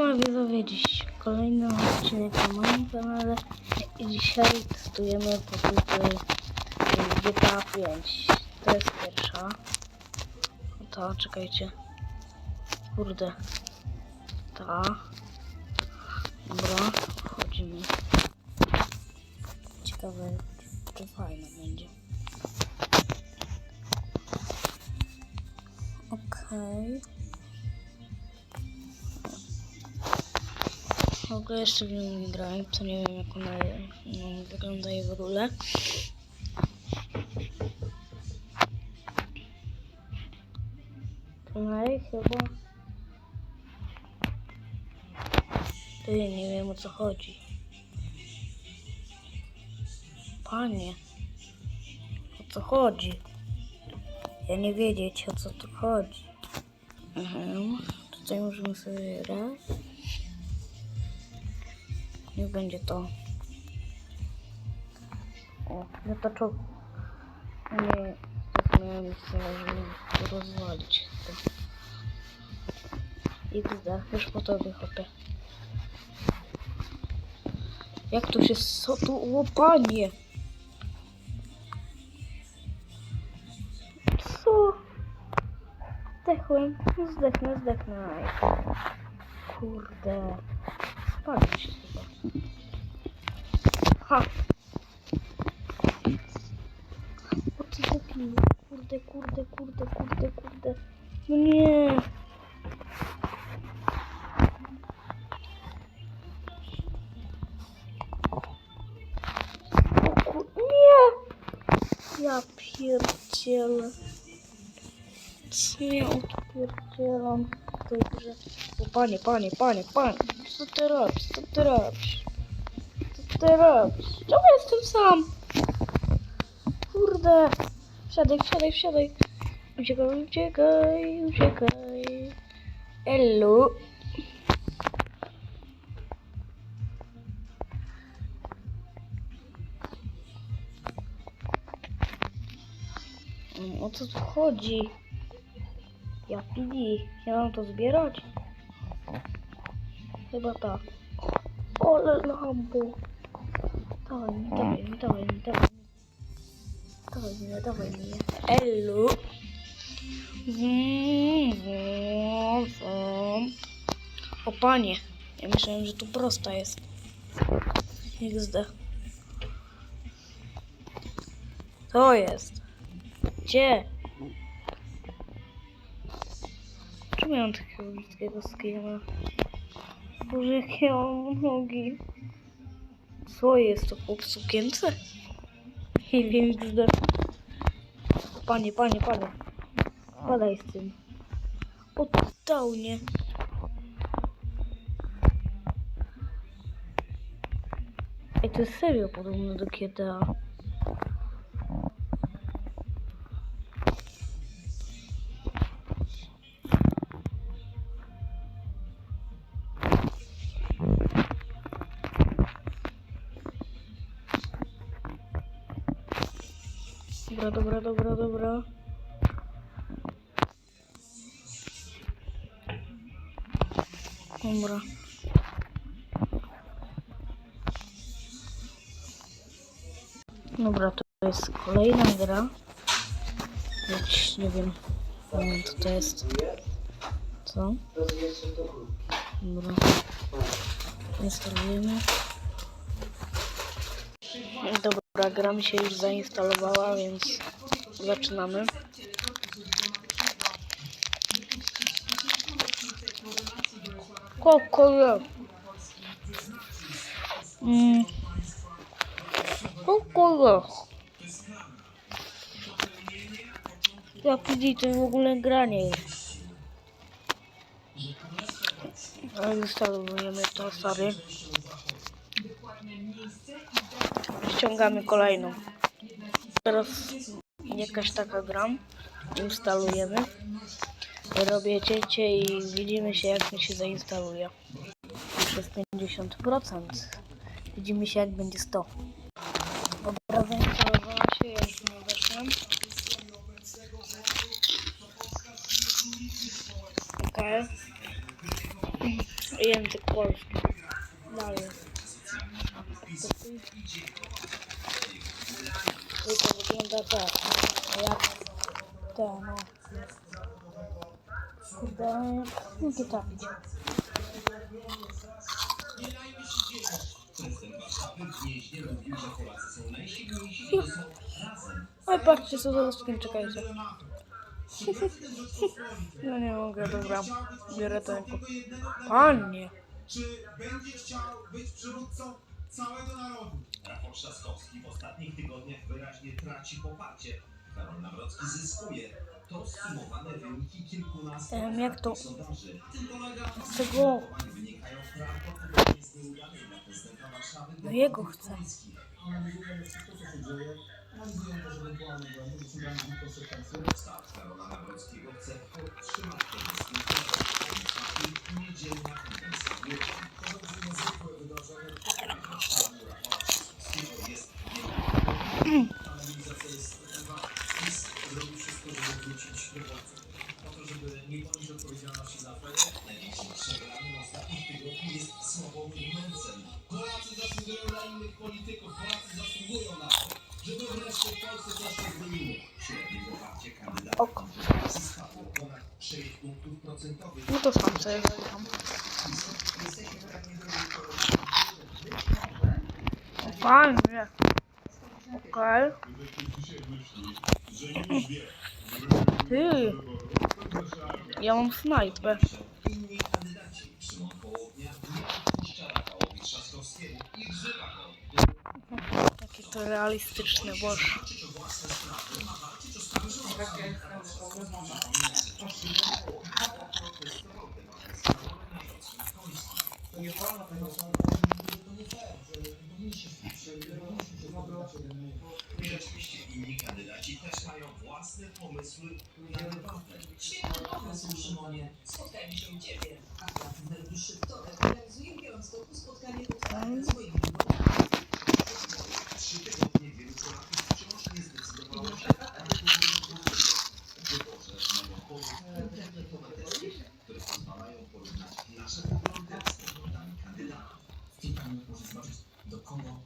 No widzowie, dziś kolejny odcinek na moim kanale i dzisiaj testujemy popyty GTA 5. To jest pierwsza. No Ta, czekajcie. Kurde. Ta. Dobra, wchodzimy. Ciekawe, czy fajna będzie. Okej. W ogóle jeszcze w nią nie grałem, to nie wiem jak ona no, wygląda jej w ogóle. Tunaj chyba. Ty, nie wiem o co chodzi. Panie, o co chodzi? Ja nie wiedzieć o co tu chodzi. Mhm. Tutaj możemy sobie grać. Niech będzie to. O, zataczowy. Nie, tak miałem to rozwalić. XD, już po tobie chopie. Jak tu się so tu łopanie? Co? Zdechłem, zdechnę, zdechnę. Kurde. Spalił się. Ha! Kurde, kurde, kurde, kurde, kurde. No nie. Nie! Ja pierdzielę. Ja odpierdzielam w tej grze? O panie, panie, panie, panie. Co ty robisz? Co ty robisz? Robisz? Czemu jestem sam? Kurde. Wsiadaj, wsiadaj, wsiadaj. Uciekaj, uciekaj, uciekaj. Elu. Mm, O co tu chodzi? Ja PD. Ja mam to zbierać? Chyba tak. Ole lambo. Dawaj mi, dawaj mi, dawaj mi, dawaj mi. Dawaj mi, dawaj mi. Elu. O panie. Ja myślałem, że tu prosta jest. XD. To jest. Gdzie? Czemu ja mam takiego brzydkiego skina? Boże, jakie ja mam nogi. Co jest to chłop w sukience? Nie wiem, gdzie. Panie, panie, panie. Spadaj z tym. Oddał mnie. Ej, to jest serio podobne do GTA. Dobra, dobra, dobra, dobra. Dobra. To jest kolejna gra. Wiem, nie wiem co to jest. Co? Dobra. Instalujemy. Dobra, gra mi się już zainstalowała, więc zaczynamy. Kokole. Mm. Kokole. Jak widzi, to w ogóle granie jest. To, sorry. Ściągamy kolejną. Teraz jakaś taka gram. Instalujemy. Robię cięcie i widzimy się jak mi się zainstaluje. Już jest 50%. Widzimy się jak będzie 100. Dobra, zainstalowała się, ja już nie weszłem. Okej. Język polski. Te, no. Kurde, nie trafić. Oj, patrzcie, co za laskiem czekajcie. No nie mogę, dobra. Biorę to jako... Panie! Czy będzie chciał być przywódcą całego narodu? Rafał Trzaskowski w ostatnich tygodniach wyraźnie traci poparcie. Karol Nawrocki zyskuje. To sumowane wyniki kilkunastu Em, jak to? sondaży. Tym polega Z wynikają Warszawy No jego chcę. Staw Karola Nawrockiego chce podtrzymać ten i niedzielna konwencja wielka. To będzie niezwykłe wydarzenie. Jest Fajnie. Okej. Ty. Ja mam snajpę. Takie to realistyczne, boże.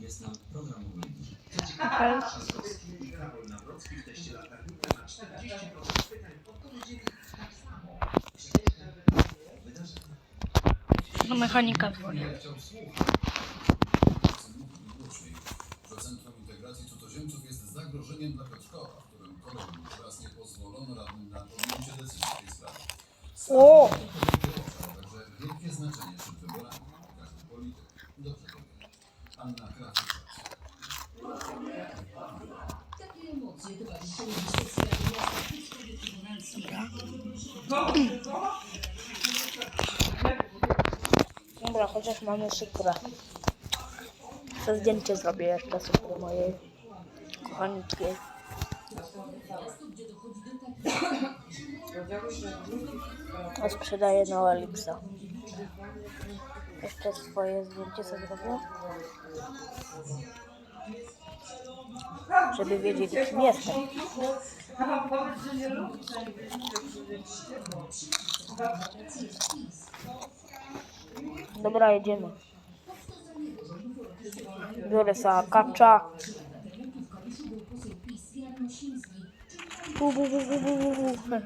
Jest nam program w teście latarnika na 40% pytań odpowiedzieli tak samo. Wydarzenia. Do mechanika że Centrum Integracji Cudzoziemców jest zagrożeniem dla Piotrkowa, w którym kolejny raz nie pozwolono radnym na podjęcie decyzji w tej sprawie. O! Mamy sykrę. To zdjęcie zrobię jeszcze sykry mojej kochaniczkiej. A sprzedaję na Elixa. Jeszcze swoje zdjęcie sobie zrobię. Żeby wiedzieli kim jestem. Dobra, jedziemy. Biorę sobie kacza. Bu, bu, bu, bu, bu, bu, bu.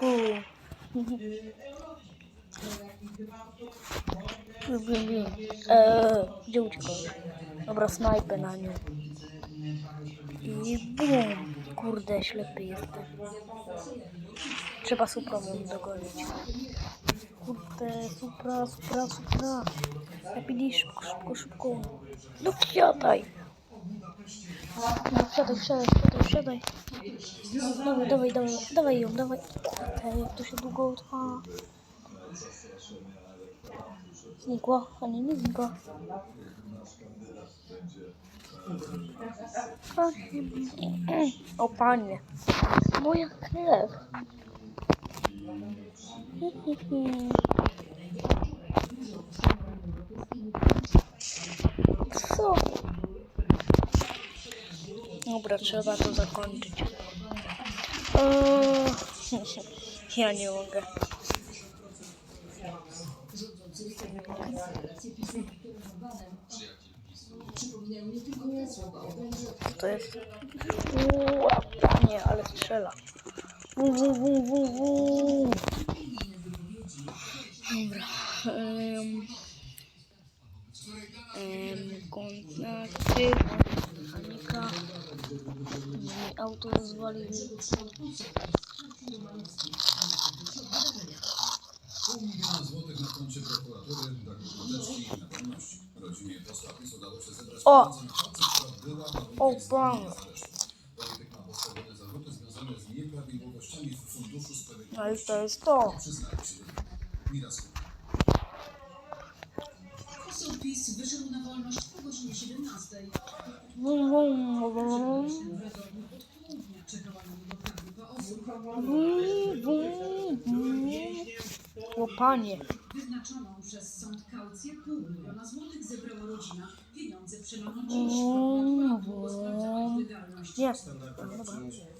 Bu. Eee, gdzie uciekał? Dobra, snajpę na nią. I bum. Kurde, ślepy jestem. Trzeba supra dogonić. Kurde, supra, supra, supra. Lepiej szybko, szybko, szybko. No wsiadaj. No wsiadaj, wsiadaj, wsiadaj, wsiadaj. Dawaj, dawaj, dawaj, dawaj ją, dawaj. Jak to się długo trwa. Znikła, a nie, nie znikła. O panie, moja krew. Co? Dobra, trzeba to zakończyć. O, ja nie mogę. To jest łapanie, ale strzela. Wu. Dobra. Um, um, kontakty. Mechanika. Auto rozwalili. Pół miliona złotych na koncie prokuratury dla Grudeczki na wolności. Rodzinie posła PiS udało się zebrać pieniądze na pracę, która była O, No i to jest to. Poseł PiS wyszedł na wolność po godzinie 17. Wum, wum, wum, osób. wum, wum, wum. O panie. Wyznaczoną przez sąd kaucję pół miliona złotych zebrała rodzina. Pieniądze przelano. Nie.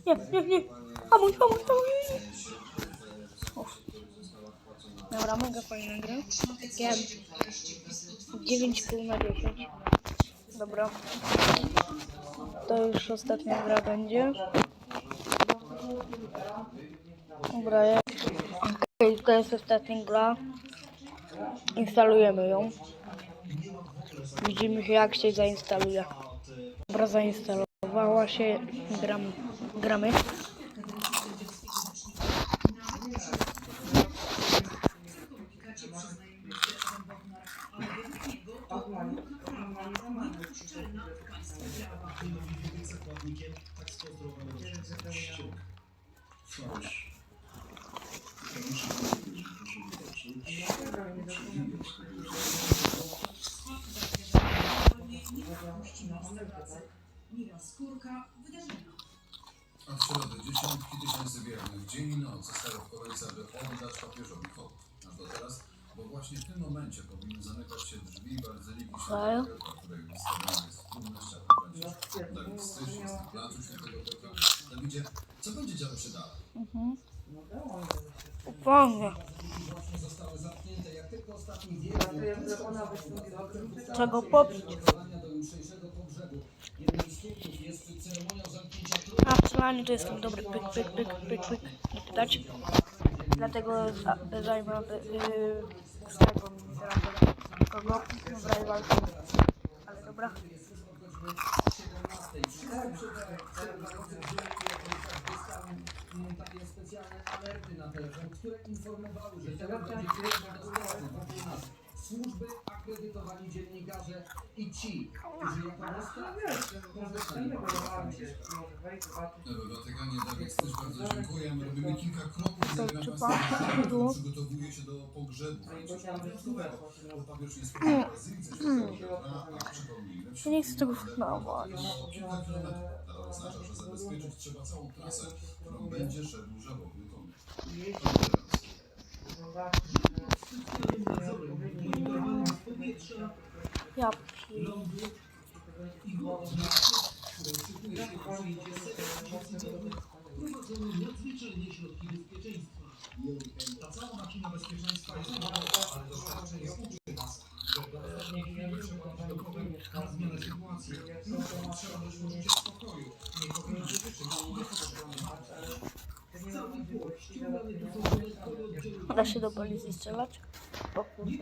Nie, nie, nie. Hamuj, hamuj, hamuj. Dobra, mega fajna gra. Takie 9,5 na 10. Dobra. To już ostatnia gra będzie. Dobra, ja... Okej, to jest ostatnia gra. Instalujemy ją. Widzimy się jak się zainstaluje. Dobra, zainstalowała się. Gram, gramy. Tysięcy wiernych dzień i noc stały w kolejce, aby oddać papieżowi hołd. Aż do teraz, bo właśnie w tym momencie powinny zamykać się drzwi bazyliki Halo? Świętego Piotra, której wystawiona jest trudna ściana Franciszka. Dawid Styś jest na placu Świętego Piotra. Dawidzie, co będzie działo się dalej? Mhm. Fajnie. Zostały zamknięte jak tylko ostatni wiek. Czego popić? Do jutrzejszego pogrzebu. Jednym z punktów jest ceremonia zamknięcia A w strzelaniu to jestem dobry. Pyk, pyk, pyk, pyk, pyk. Nie pytać. Dlatego za- zajmę yy, z teraz kogo? Dobra, i. Ale dobra. specjalne alerty na telefon, które informowały, że teren będzie. Służby, akredytowani dziennikarze i ci, którzy jako Watykanie Dawid Styś bardzo dziękuję. Robimy kilka kroków. To Zabieram było. Przygotowuje się do pogrzebu Franciszka Wielkiego. Bo papież nie spotkał w Świętego Piotra, a przypomnijmy, Ja nie chcę tego było kilka kilometrów. To oznacza, że zabezpieczyć trzeba całą trasę, którą będzie szedł żałobny komitet. Ja Ta cała machina bezpieczeństwa jest ale doświadczenie uczy nas, że nie trzeba na zmianę sytuacji. Trzeba też spokoju, nie powinno życzyć, nie powinno życzyć. Cały głos ściągany do da się do policji strzelać? O kurde.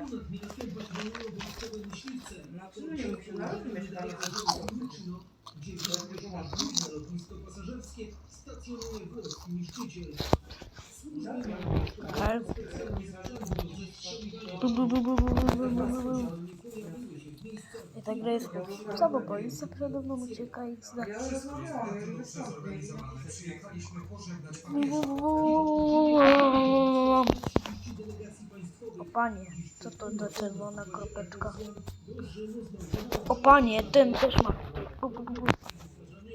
Karl. Bu, bu, bu, bu, bu, bu, bu, bu. I ta gra jest kurwa, bo policja przede mną ucieka i zda. Wow panie, co to za czerwona kropeczka? O panie, ten też ma. Bu, bu.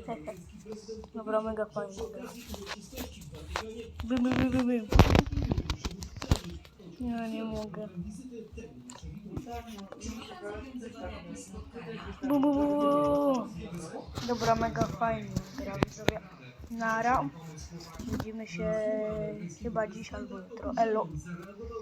Hehe. Dobra, mega fajnie. By, by, by, by, by. Nie, mogę. Bu, bu, bu. Dobra, mega fajnie gra. Nara. Widzimy się chyba dziś albo jutro. Elo.